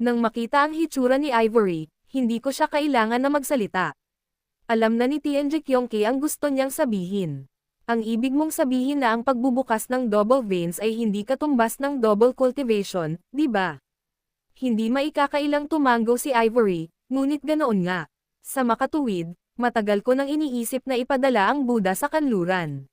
Nang makita ang hitsura ni Ivory, hindi ko siya kailangan na magsalita. Alam na ni TNJ Kyongki ang gusto niyang sabihin. Ang ibig mong sabihin na ang pagbubukas ng double veins ay hindi katumbas ng double cultivation, di ba? Hindi maikakailang tumango si Ivory, ngunit ganoon nga. Sa makatuwid, matagal ko nang iniisip na ipadala ang Buddha sa kanluran.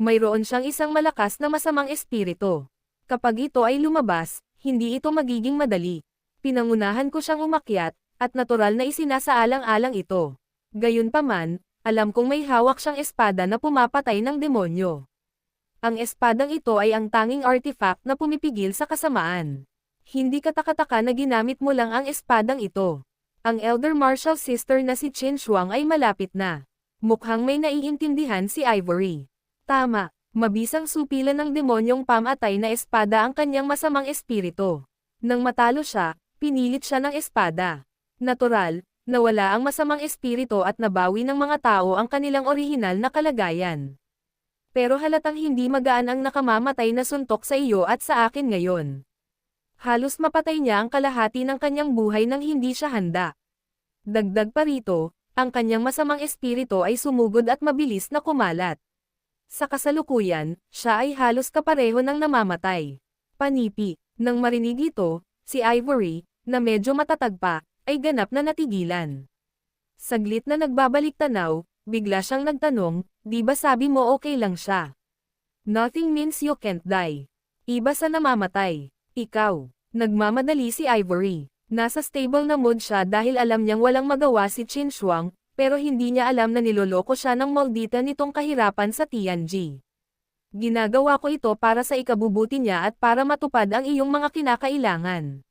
Mayroon siyang isang malakas na masamang espiritu. Kapag ito ay lumabas, hindi ito magiging madali. Pinangunahan ko siyang umakyat, at natural na isinasaalang-alang ito. Gayunpaman, alam kong may hawak siyang espada na pumapatay ng demonyo. Ang espadang ito ay ang tanging artifact na pumipigil sa kasamaan. Hindi katakataka na ginamit mo lang ang espadang ito. Ang elder martial sister na si Chen Shuang ay malapit na. Mukhang may naiintindihan si Ivory. Tama, mabisang supilan ng demonyong pamatay na espada ang kanyang masamang espiritu. Nang matalo siya, pinilit siya ng espada. Natural, nawala ang masamang espiritu at nabawi ng mga tao ang kanilang orihinal na kalagayan. Pero halatang hindi magaan ang nakamamatay na suntok sa iyo at sa akin ngayon. Halos mapatay niya ang kalahati ng kanyang buhay nang hindi siya handa. Dagdag pa rito, ang kanyang masamang espiritu ay sumugod at mabilis na kumalat. Sa kasalukuyan, siya ay halos kapareho ng namamatay. Panipi, nang marinig ito, si Ivory, na medyo matatag pa, ay ganap na natigilan. Saglit na nagbabalik tanaw, bigla siyang nagtanong, di ba sabi mo okay lang siya? Nothing means you can't die. Iba sa namamatay. Ikaw. Nagmamadali si Ivory. Nasa stable na mood siya dahil alam niyang walang magawa si Chin Shuang, pero hindi niya alam na niloloko siya ng maldita nitong kahirapan sa Tianji. Ginagawa ko ito para sa ikabubuti niya at para matupad ang iyong mga kinakailangan.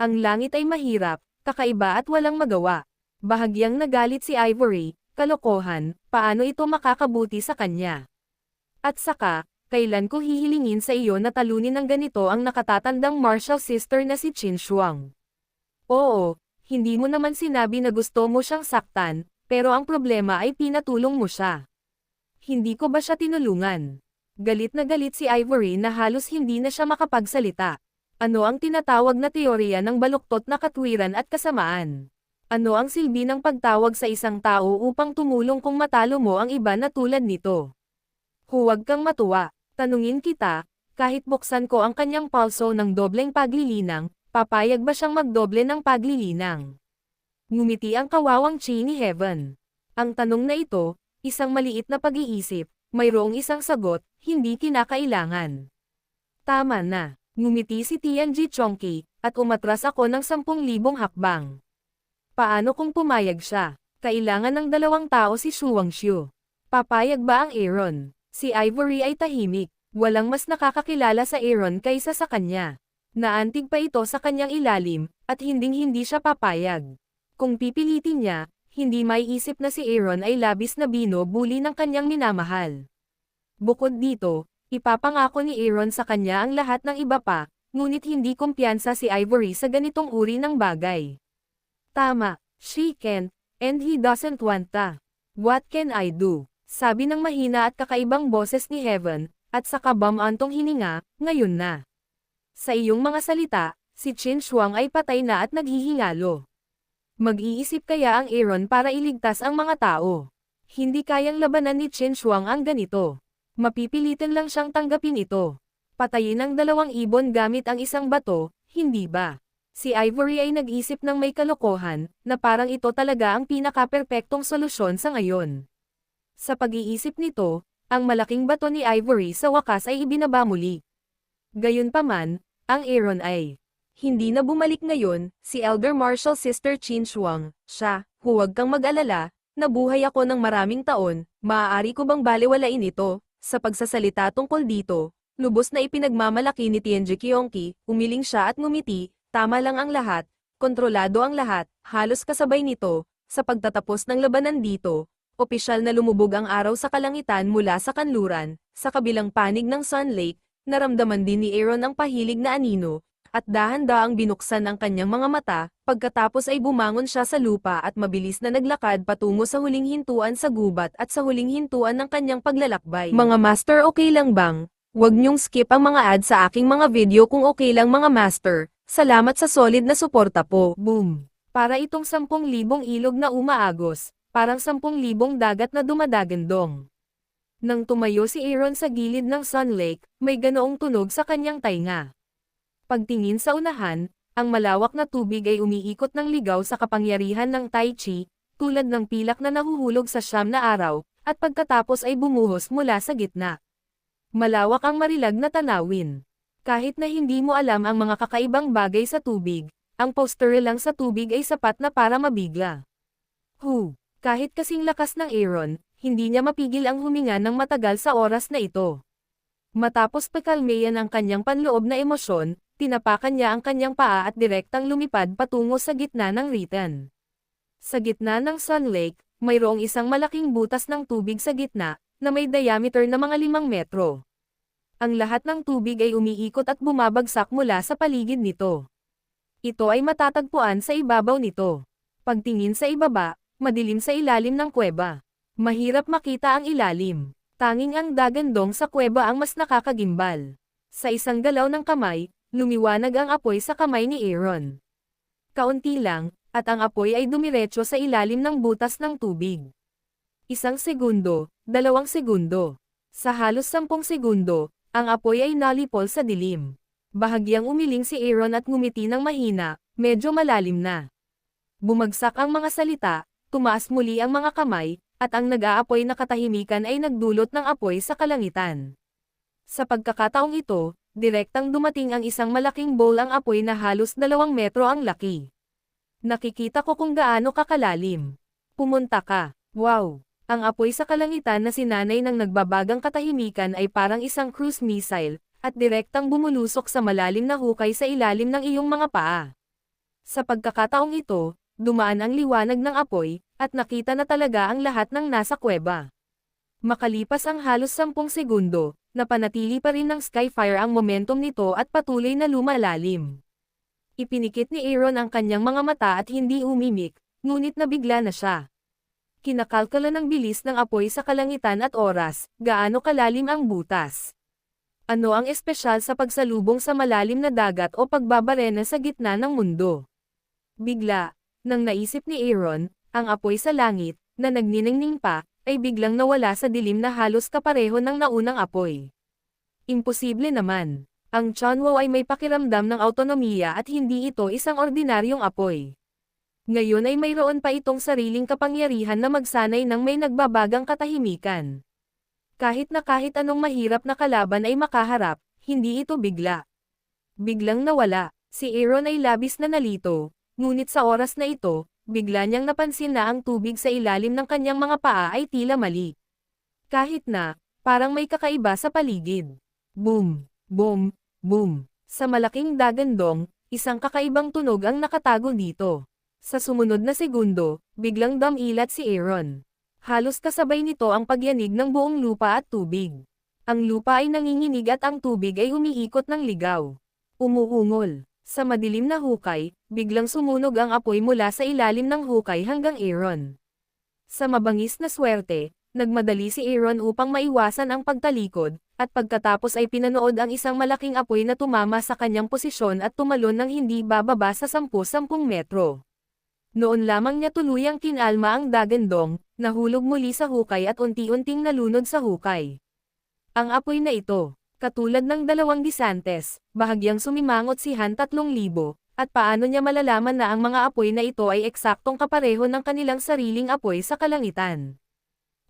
Ang langit ay mahirap, kakaiba at walang magawa. Bahagyang nagalit si Ivory, kalokohan, paano ito makakabuti sa kanya. At saka, kailan ko hihilingin sa iyo na talunin ng ganito ang nakatatandang martial sister na si Chin Shuang. Oo, hindi mo naman sinabi na gusto mo siyang saktan, pero ang problema ay pinatulong mo siya. Hindi ko ba siya tinulungan? Galit na galit si Ivory na halos hindi na siya makapagsalita. Ano ang tinatawag na teorya ng baluktot na katwiran at kasamaan? Ano ang silbi ng pagtawag sa isang tao upang tumulong kung matalo mo ang iba na tulad nito? Huwag kang matuwa, tanungin kita, kahit buksan ko ang kanyang palso ng dobleng paglilinang, papayag ba siyang magdoble ng paglilinang? Ngumiti ang kawawang chi Heaven. Ang tanong na ito, isang maliit na pag-iisip, mayroong isang sagot, hindi kinakailangan. Tama na, ngumiti si Tianji Chongqi, at umatras ako ng 10,000 hakbang. Paano kung pumayag siya? Kailangan ng dalawang tao si Shuang Xiu. Papayag ba ang Aaron? Si Ivory ay tahimik, walang mas nakakakilala sa Aaron kaysa sa kanya. Naantig pa ito sa kanyang ilalim, at hinding-hindi siya papayag. Kung pipilitin niya, hindi maiisip na si Aaron ay labis na binubuli ng kanyang minamahal. Bukod dito, ipapangako ni Aaron sa kanya ang lahat ng iba pa, ngunit hindi kumpiyansa si Ivory sa ganitong uri ng bagay. Tama, she can't, and he doesn't want ta. What can I do? Sabi ng mahina at kakaibang boses ni Heaven, at sa kabamantong hininga, ngayon na. Sa iyong mga salita, si Chin Shuang ay patay na at naghihingalo. Mag-iisip kaya ang Aaron para iligtas ang mga tao. Hindi kayang labanan ni Chin Shuang ang ganito. Mapipilitan lang siyang tanggapin ito. Patayin ang dalawang ibon gamit ang isang bato, hindi ba? Si Ivory ay nag-isip ng may kalokohan, na parang ito talaga ang pinaka-perpektong solusyon sa ngayon. Sa pag-iisip nito, ang malaking bato ni Ivory sa wakas ay ibinaba muli. Gayunpaman, ang Aaron ay hindi na bumalik ngayon, si Elder Marshal Sister Chin Shuang, siya, huwag kang mag-alala, nabuhay ako ng maraming taon, maaari ko bang baliwalain ito, sa pagsasalita tungkol dito, lubos na ipinagmamalaki ni Tianji Kyongki, umiling siya at ngumiti, tama lang ang lahat, kontrolado ang lahat, halos kasabay nito, sa pagtatapos ng labanan dito, opisyal na lumubog ang araw sa kalangitan mula sa kanluran, sa kabilang panig ng Sun Lake, naramdaman din ni Aaron ang pahilig na anino, at dahan-daang binuksan ang kanyang mga mata, pagkatapos ay bumangon siya sa lupa at mabilis na naglakad patungo sa huling hintuan sa gubat at sa huling hintuan ng kanyang paglalakbay. Mga master okay lang bang? Huwag niyong skip ang mga ad sa aking mga video kung okay lang mga master. Salamat sa solid na suporta po. Boom! Para itong 10,000 ilog na umaagos, parang 10,000 dagat na dumadagandong. Nang tumayo si Aaron sa gilid ng Sun Lake, may ganoong tunog sa kanyang tainga. Pagtingin sa unahan, ang malawak na tubig ay umiikot ng ligaw sa kapangyarihan ng Tai Chi, tulad ng pilak na nahuhulog sa siyam na araw, at pagkatapos ay bumuhos mula sa gitna. Malawak ang marilag na tanawin. Kahit na hindi mo alam ang mga kakaibang bagay sa tubig, ang poster lang sa tubig ay sapat na para mabigla. Hu, kahit kasing lakas ng Aaron, hindi niya mapigil ang huminga ng matagal sa oras na ito. Matapos pakalmayan ang kanyang panloob na emosyon, tinapakan niya ang kanyang paa at direktang lumipad patungo sa gitna ng Ritan. Sa gitna ng Sun Lake, mayroong isang malaking butas ng tubig sa gitna, na may diameter na mga limang metro. Ang lahat ng tubig ay umiikot at bumabagsak mula sa paligid nito. Ito ay matatagpuan sa ibabaw nito. Pagtingin sa ibaba, madilim sa ilalim ng kuweba. Mahirap makita ang ilalim. Tanging ang dagandong sa kuweba ang mas nakakagimbal. Sa isang galaw ng kamay, lumiwanag ang apoy sa kamay ni Aaron. Kaunti lang, at ang apoy ay dumiretso sa ilalim ng butas ng tubig. Isang segundo, dalawang segundo. Sa halos sampung segundo, ang apoy ay nalipol sa dilim. Bahagyang umiling si Aaron at ngumiti ng mahina, medyo malalim na. Bumagsak ang mga salita, tumaas muli ang mga kamay, at ang nag-aapoy na katahimikan ay nagdulot ng apoy sa kalangitan. Sa pagkakataong ito, direktang dumating ang isang malaking bowl ang apoy na halos dalawang metro ang laki. Nakikita ko kung gaano kakalalim. Pumunta ka. Wow! Ang apoy sa kalangitan na sinanay ng nagbabagang katahimikan ay parang isang cruise missile, at direktang bumulusok sa malalim na hukay sa ilalim ng iyong mga paa. Sa pagkakataong ito, dumaan ang liwanag ng apoy, at nakita na talaga ang lahat ng nasa kuweba. Makalipas ang halos sampung segundo, napanatili pa rin ng Skyfire ang momentum nito at patuloy na lumalalim. Ipinikit ni Aaron ang kanyang mga mata at hindi umimik, ngunit nabigla na siya. Kinakalkala ng bilis ng apoy sa kalangitan at oras, gaano kalalim ang butas. Ano ang espesyal sa pagsalubong sa malalim na dagat o pagbabarena sa gitna ng mundo? Bigla, nang naisip ni Aaron, ang apoy sa langit, na nagniningning pa, ay biglang nawala sa dilim na halos kapareho ng naunang apoy. Imposible naman. Ang Chonwo ay may pakiramdam ng autonomiya at hindi ito isang ordinaryong apoy. Ngayon ay mayroon pa itong sariling kapangyarihan na magsanay ng may nagbabagang katahimikan. Kahit na kahit anong mahirap na kalaban ay makaharap, hindi ito bigla. Biglang nawala, si Aaron ay labis na nalito, ngunit sa oras na ito, bigla niyang napansin na ang tubig sa ilalim ng kanyang mga paa ay tila mali. Kahit na, parang may kakaiba sa paligid. Boom, boom, boom. Sa malaking dagandong, isang kakaibang tunog ang nakatago dito. Sa sumunod na segundo, biglang damilat si Aaron. Halos kasabay nito ang pagyanig ng buong lupa at tubig. Ang lupa ay nanginginig at ang tubig ay umiikot ng ligaw. Umuungol. Sa madilim na hukay, biglang sumunog ang apoy mula sa ilalim ng hukay hanggang Aaron. Sa mabangis na swerte, nagmadali si Aaron upang maiwasan ang pagtalikod, at pagkatapos ay pinanood ang isang malaking apoy na tumama sa kanyang posisyon at tumalon ng hindi bababa sa 10-10 metro. Noon lamang niya tuluyang kinalma ang dagandong, nahulog muli sa hukay at unti-unting nalunod sa hukay. Ang apoy na ito, katulad ng dalawang gisantes, bahagyang sumimangot si Han 3,000, At paano niya malalaman na ang mga apoy na ito ay eksaktong kapareho ng kanilang sariling apoy sa kalangitan?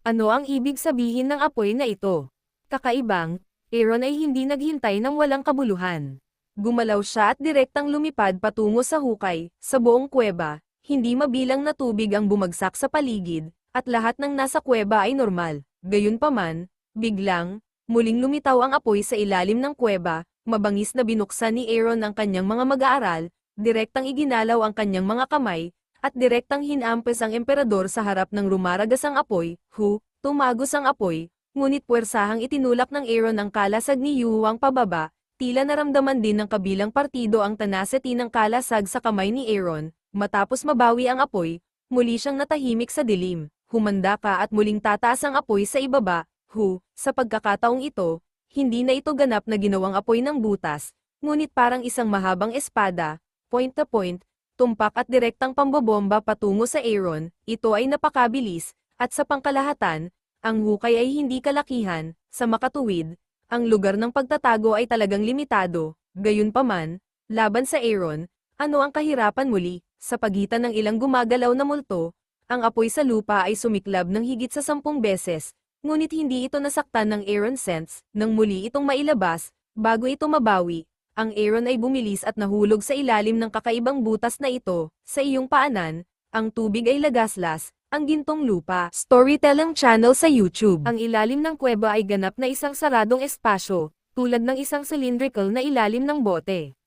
Ano ang ibig sabihin ng apoy na ito? Kakaibang, Aaron ay hindi naghintay ng walang kabuluhan. Gumalaw siya at direktang lumipad patungo sa hukay, sa buong kuweba, hindi mabilang na tubig ang bumagsak sa paligid, at lahat ng nasa kuweba ay normal. Gayunpaman, biglang, muling lumitaw ang apoy sa ilalim ng kuweba, mabangis na binuksan ni Aaron ang kanyang mga mag-aaral, direktang iginalaw ang kanyang mga kamay, at direktang hinampes ang emperador sa harap ng rumaragas ang apoy, hu, tumagos ang apoy, ngunit puwersahang itinulak ng Aaron ang kalasag ni Yuhuang pababa, tila naramdaman din ng kabilang partido ang tenacity ng kalasag sa kamay ni Aaron, matapos mabawi ang apoy, muli siyang natahimik sa dilim, humanda ka at muling tataas ang apoy sa ibaba, hu, sa pagkakataong ito, hindi na ito ganap na ginawang apoy ng butas, ngunit parang isang mahabang espada, point to point, tumpak at direktang pambobomba patungo sa Aaron, ito ay napakabilis, at sa pangkalahatan, ang hukay ay hindi kalakihan, sa makatuwid, ang lugar ng pagtatago ay talagang limitado, gayunpaman, laban sa Aaron, ano ang kahirapan muli, sa pagitan ng ilang gumagalaw na multo, ang apoy sa lupa ay sumiklab ng higit sa sampung beses, ngunit hindi ito nasaktan ng Aaron sense, nang muli itong mailabas, bago ito mabawi, ang Aaron ay bumilis at nahulog sa ilalim ng kakaibang butas na ito, sa iyong paanan, ang tubig ay lagaslas, ang gintong lupa. Storytelling channel sa YouTube. Ang ilalim ng kuweba ay ganap na isang saradong espasyo, tulad ng isang cylindrical na ilalim ng bote.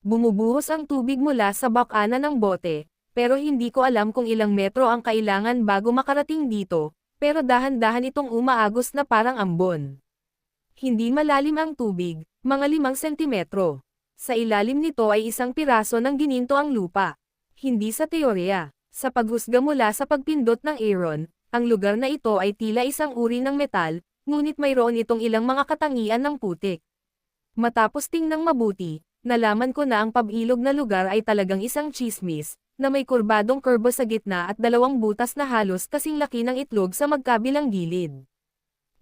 Bumubuhos ang tubig mula sa bakana ng bote, pero hindi ko alam kung ilang metro ang kailangan bago makarating dito, pero dahan-dahan itong umaagos na parang ambon. Hindi malalim ang tubig, mga limang sentimetro. Sa ilalim nito ay isang piraso ng gininto ang lupa. Hindi sa teorya. Sa paghusga mula sa pagpindot ng Aaron, ang lugar na ito ay tila isang uri ng metal, ngunit mayroon itong ilang mga katangian ng putik. Matapos tingnang mabuti, nalaman ko na ang pabilog na lugar ay talagang isang chismis, na may kurbadong kurbo sa gitna at dalawang butas na halos kasing laki ng itlog sa magkabilang gilid.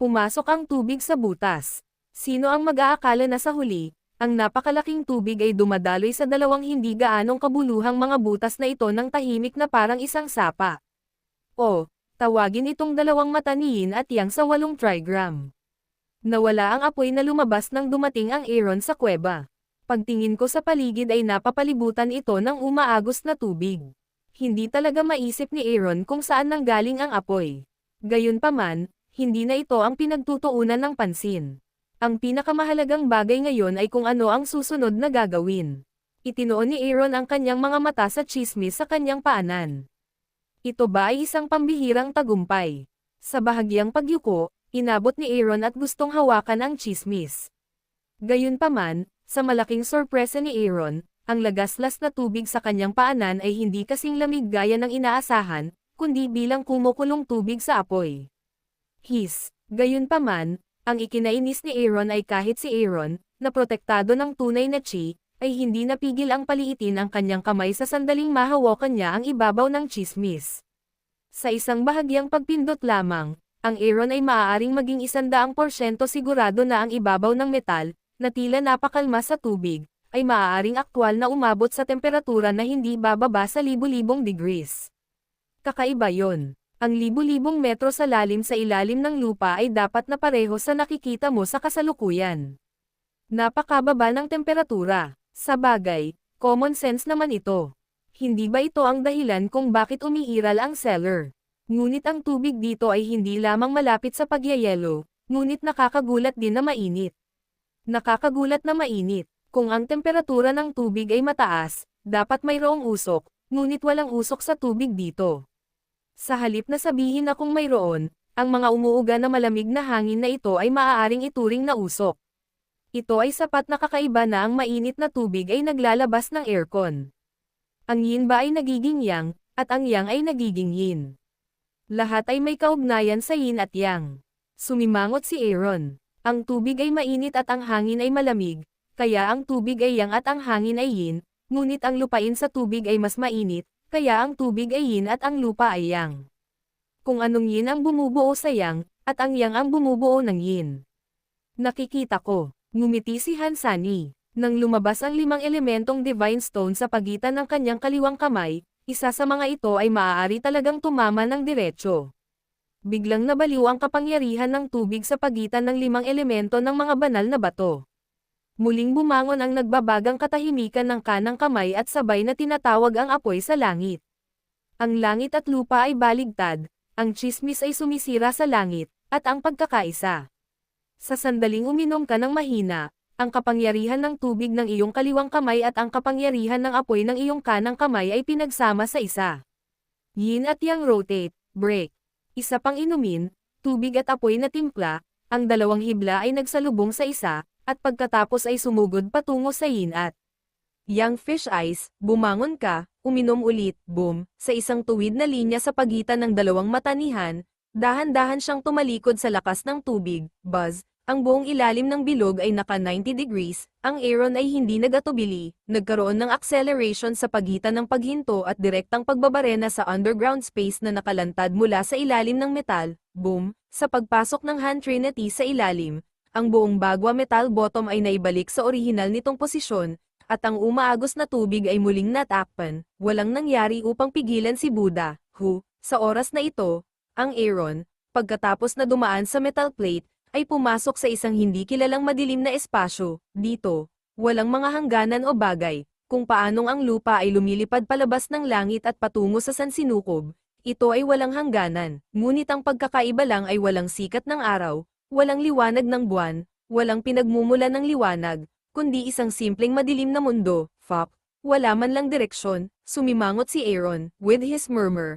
Pumasok ang tubig sa butas. Sino ang mag-aakala na sa huli, ang napakalaking tubig ay dumadaloy sa dalawang hindi gaanong kabuluhang mga butas na ito ng tahimik na parang isang sapa. O, tawagin itong dalawang mata ni Yin at Yang sa walong trigram. Nawala ang apoy na lumabas nang dumating ang Aaron sa kuweba. Pagtingin ko sa paligid ay napapalibutan ito ng umaagos na tubig. Hindi talaga maisip ni Aaron kung saan nanggaling ang apoy. Gayunpaman, hindi na ito ang pinagtutuunan ng pansin. Ang pinakamahalagang bagay ngayon ay kung ano ang susunod na gagawin. Itinoon ni Aaron ang kanyang mga mata sa chismis sa kanyang paanan. Ito ba ay isang pambihirang tagumpay? Sa bahagyang pagyuko, inabot ni Aaron at gustong hawakan ang chismis. Gayunpaman, sa malaking sorpresa ni Aaron, ang lagaslas na tubig sa kanyang paanan ay hindi kasing lamig gaya ng inaasahan, kundi bilang kumukulong tubig sa apoy. His, gayunpaman, ang ikinainis ni Aaron ay kahit si Aaron, na protektado ng tunay na chi, ay hindi napigil ang paliitin ang kanyang kamay sa sandaling mahawakan niya ang ibabaw ng chismis. Sa isang bahagyang pagpindot lamang, ang Aaron ay maaaring maging isandaang porsyento sigurado na ang ibabaw ng metal, na tila napakalma sa tubig, ay maaaring aktwal na umabot sa temperatura na hindi bababa sa libu-libong degrees. Kakaiba yon. Ang libu-libong metro sa lalim sa ilalim ng lupa ay dapat na pareho sa nakikita mo sa kasalukuyan. Napakababa ng temperatura. Sa bagay, common sense naman ito. Hindi ba ito ang dahilan kung bakit umiiral ang cellar? Ngunit ang tubig dito ay hindi lamang malapit sa pagyayelo, ngunit nakakagulat din na mainit. Nakakagulat na mainit. Kung ang temperatura ng tubig ay mataas, dapat mayroong usok, ngunit walang usok sa tubig dito. Sa halip na sabihin na kung mayroon, ang mga umuuga na malamig na hangin na ito ay maaaring ituring na usok. Ito ay sapat na kakaiba na ang mainit na tubig ay naglalabas ng aircon. Ang yin ba ay nagiging yang, at ang yang ay nagiging yin. Lahat ay may kaugnayan sa yin at yang. Sumimangot si Aaron. Ang tubig ay mainit at ang hangin ay malamig, kaya ang tubig ay yang at ang hangin ay yin, ngunit ang lupain sa tubig ay mas mainit, kaya ang tubig ay yin at ang lupa ay yang. Kung anong yin ang bumubuo sa yang, at ang yang ang bumubuo ng yin. Nakikita ko, ngumiti si Hansani. Nang lumabas ang limang elementong Divine Stone sa pagitan ng kanyang kaliwang kamay, isa sa mga ito ay maaari talagang tumama ng diretsyo. Biglang nabaliw ang kapangyarihan ng tubig sa pagitan ng limang elemento ng mga banal na bato. Muling bumangon ang nagbabagang katahimikan ng kanang kamay at sabay na tinatawag ang apoy sa langit. Ang langit at lupa ay baligtad, ang chismis ay sumisira sa langit, at ang pagkakaisa. Sa sandaling uminom ka ng mahina, ang kapangyarihan ng tubig ng iyong kaliwang kamay at ang kapangyarihan ng apoy ng iyong kanang kamay ay pinagsama sa isa. Yin at yang rotate, break. Isa pang inumin, tubig at apoy na timpla, ang dalawang hibla ay nagsalubong sa isa, at pagkatapos ay sumugod patungo sa yin at Young fish eyes, bumangon ka, uminom ulit, boom, sa isang tuwid na linya sa pagitan ng dalawang matanihan, dahan-dahan siyang tumalikod sa lakas ng tubig, buzz, ang buong ilalim ng bilog ay naka 90 degrees, ang Aaron ay hindi nagatubili, nagkaroon ng acceleration sa pagitan ng paghinto at direktang pagbabarena sa underground space na nakalantad mula sa ilalim ng metal, boom, sa pagpasok ng hand trinity sa ilalim, ang buong bagwa metal bottom ay naibalik sa orihinal nitong posisyon, at ang umaagos na tubig ay muling natakpan, walang nangyari upang pigilan si Buddha, who, sa oras na ito, ang Aaron, pagkatapos na dumaan sa metal plate, ay pumasok sa isang hindi kilalang madilim na espasyo, dito, walang mga hangganan o bagay, kung paanong ang lupa ay lumilipad palabas ng langit at patungo sa sansinukob, ito ay walang hangganan, ngunit ang pagkakaiba lang ay walang sikat ng araw, walang liwanag ng buwan, walang pinagmumula ng liwanag, kundi isang simpleng madilim na mundo, fop, wala man lang direksyon, sumimangot si Aaron, with his murmur,